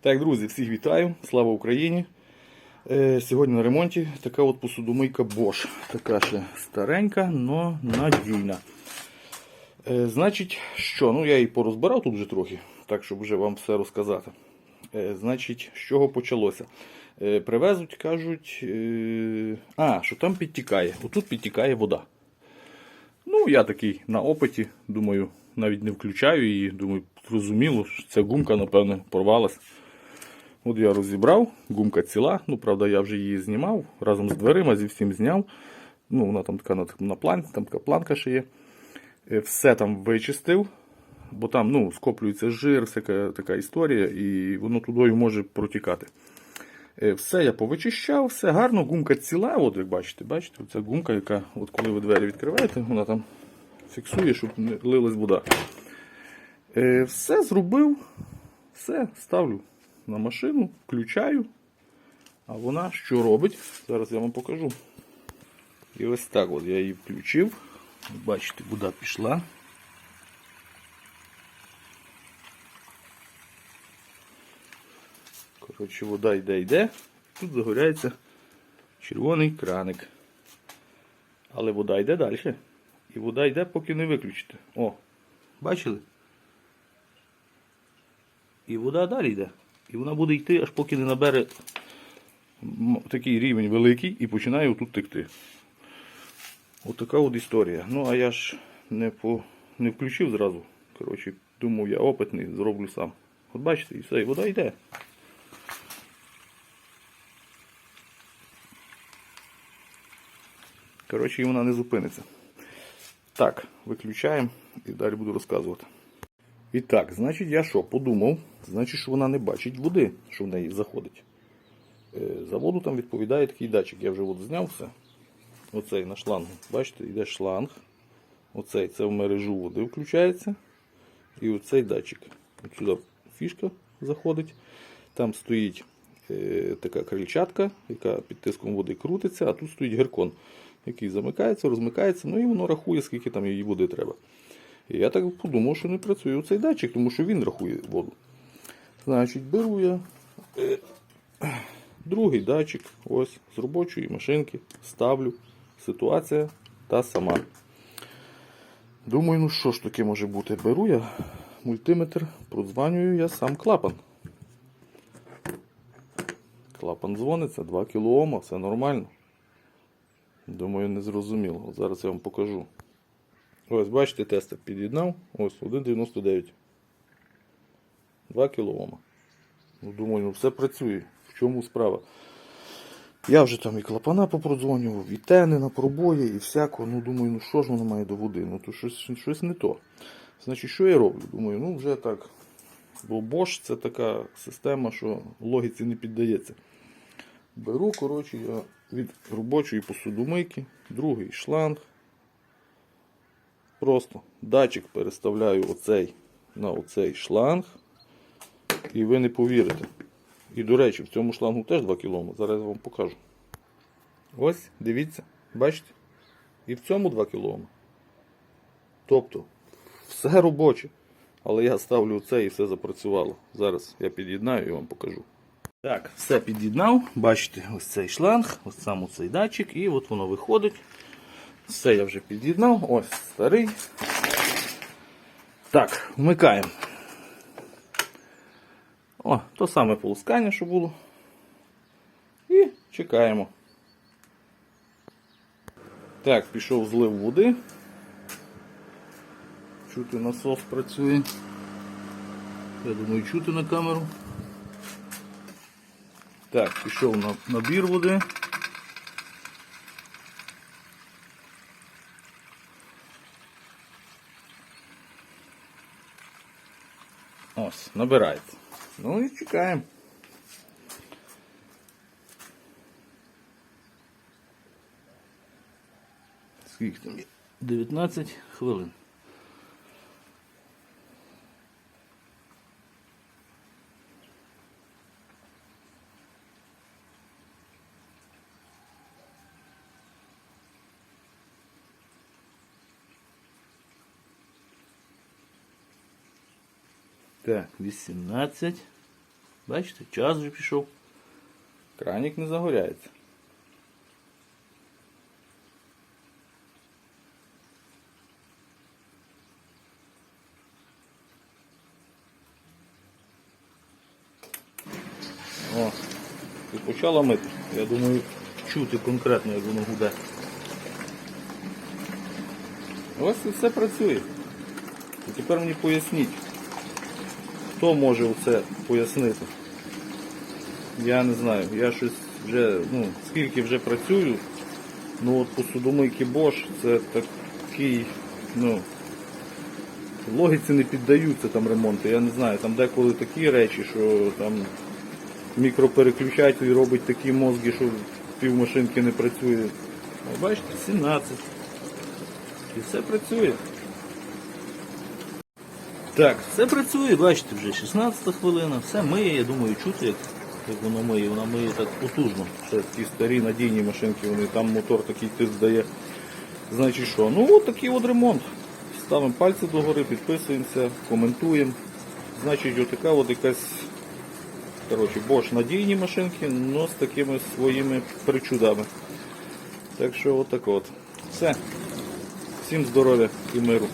Так, друзі, всіх вітаю. Слава Україні. Е, сьогодні на ремонті така от посудомийка Bosch. Така ще старенька, но надійна. Е, значить, що? Ну, я її порозбирав тут вже трохи, так щоб вже вам все розказати. Е, значить, з чого почалося? Е, привезуть, кажуть, е, а, що там підтікає. Отут підтікає вода. Ну, я такий на опиті, думаю, навіть не включаю її. Думаю, зрозуміло, що ця гумка, напевне, порвалась. От я розібрав, гумка ціла. Ну, правда, я вже її знімав разом з дверима, зі всім зняв. Ну, вона там така на, на план, там така планка ще є. Е, Все там вичистив, бо там ну, скоплюється жир, всяка така історія, і воно тудою може протікати. Е, Все я повичищав, все гарно, гумка ціла. От як бачите, бачите, ця гумка, яка, от коли ви двері відкриваєте, вона там фіксує, щоб не лилась вода. Е, Все зробив, все ставлю на машину, включаю. А вона що робить? Зараз я вам покажу. І ось так от я її включив. Бачите, вода пішла. Коротше, вода йде, йде. Тут загоряється червоний краник. Але вода йде далі. І вода йде, поки не виключите. О, бачили? І вода далі йде. І вона буде йти, аж поки не набере такий рівень великий і починає отут текти. Отака от історія. Ну, а я ж не, по... не включив зразу. Коротше, думав, я опитний, зроблю сам. От бачите, і все, і вода йде. Коротше, і вона не зупиниться. Так, виключаємо і далі буду розказувати. І так, значить, я що, подумав, значить, що вона не бачить води, що в неї заходить. Е, За воду там відповідає такий датчик. Я вже от зняв все. Оцей на шлангу. Бачите, йде шланг. Оцей це в мережу води включається. І оцей датчик. От сюди фішка заходить. Там стоїть е, така крильчатка, яка під тиском води крутиться, а тут стоїть геркон, який замикається, розмикається, ну і воно рахує, скільки там її води треба. І я так подумав, що не працює цей датчик, тому що він рахує воду. Значить, беру я е, другий датчик, ось з робочої машинки, ставлю. Ситуація та сама. Думаю, ну що ж таке може бути? Беру я мультиметр, продзванюю я сам клапан. Клапан дзвониться, 2 кОм, все нормально. Думаю, не зрозуміло. Зараз я вам покажу. Ось, бачите, тестер під'єднав. Ось 1,99. 2 кОм. Ну, думаю, ну все працює. В чому справа? Я вже там і клапана попродзвонював, і тени на пробої, і всякого. Ну, думаю, ну що ж воно має до води? Ну то щось, щось не то. Значить, що я роблю? Думаю, ну вже так. Бо Bosch це така система, що логіці не піддається. Беру, коротше, я від робочої посудомийки, другий шланг. Просто датчик переставляю оцей на оцей шланг. І ви не повірите. І, до речі, в цьому шлангу теж 2 км. Зараз я вам покажу. Ось, дивіться, бачите? І в цьому 2 км. Тобто, все робоче. Але я ставлю це і все запрацювало. Зараз я під'єднаю і вам покажу. Так, все під'єднав. Бачите, ось цей шланг, ось сам цей датчик, і от воно виходить. Все я вже під'єднав. Ось старий. Так, вмикаємо. О, то саме полоскання, що було. І чекаємо. Так, пішов злив води. Чути насос працює. Я думаю, чути на камеру. Так, пішов на набір води. Ось, набирається. Ну і чекаємо. Скільки там є? 19 хвилин. Так, 18. Бачите, час вже пішов. Кранік не загоряється. О, і почала мити. Я думаю, чути конкретно, як воно гуде. Ось і все працює. І тепер мені поясніть, хто може це пояснити. Я не знаю. Я щось вже, ну, скільки вже працюю, ну от посудомийки Bosch це такий, ну, логіці не піддаються там ремонти. Я не знаю, там деколи такі речі, що там мікропереключатель робить такі мозги, що півмашинки не працює. А бачите, 17. І все працює. Так, все працює, бачите, вже 16 хвилина, все миє, я думаю, чути, як, як воно миє, вона миє так потужно. Ще ті старі надійні машинки, вони там мотор такий тиск дає. Значить що? Ну от такий от ремонт. Ставимо пальці догори, підписуємося, коментуємо. Значить, отака от якась коротше, Bosch надійні машинки, але з такими своїми причудами. Так що отак от. Все. Всім здоров'я і миру.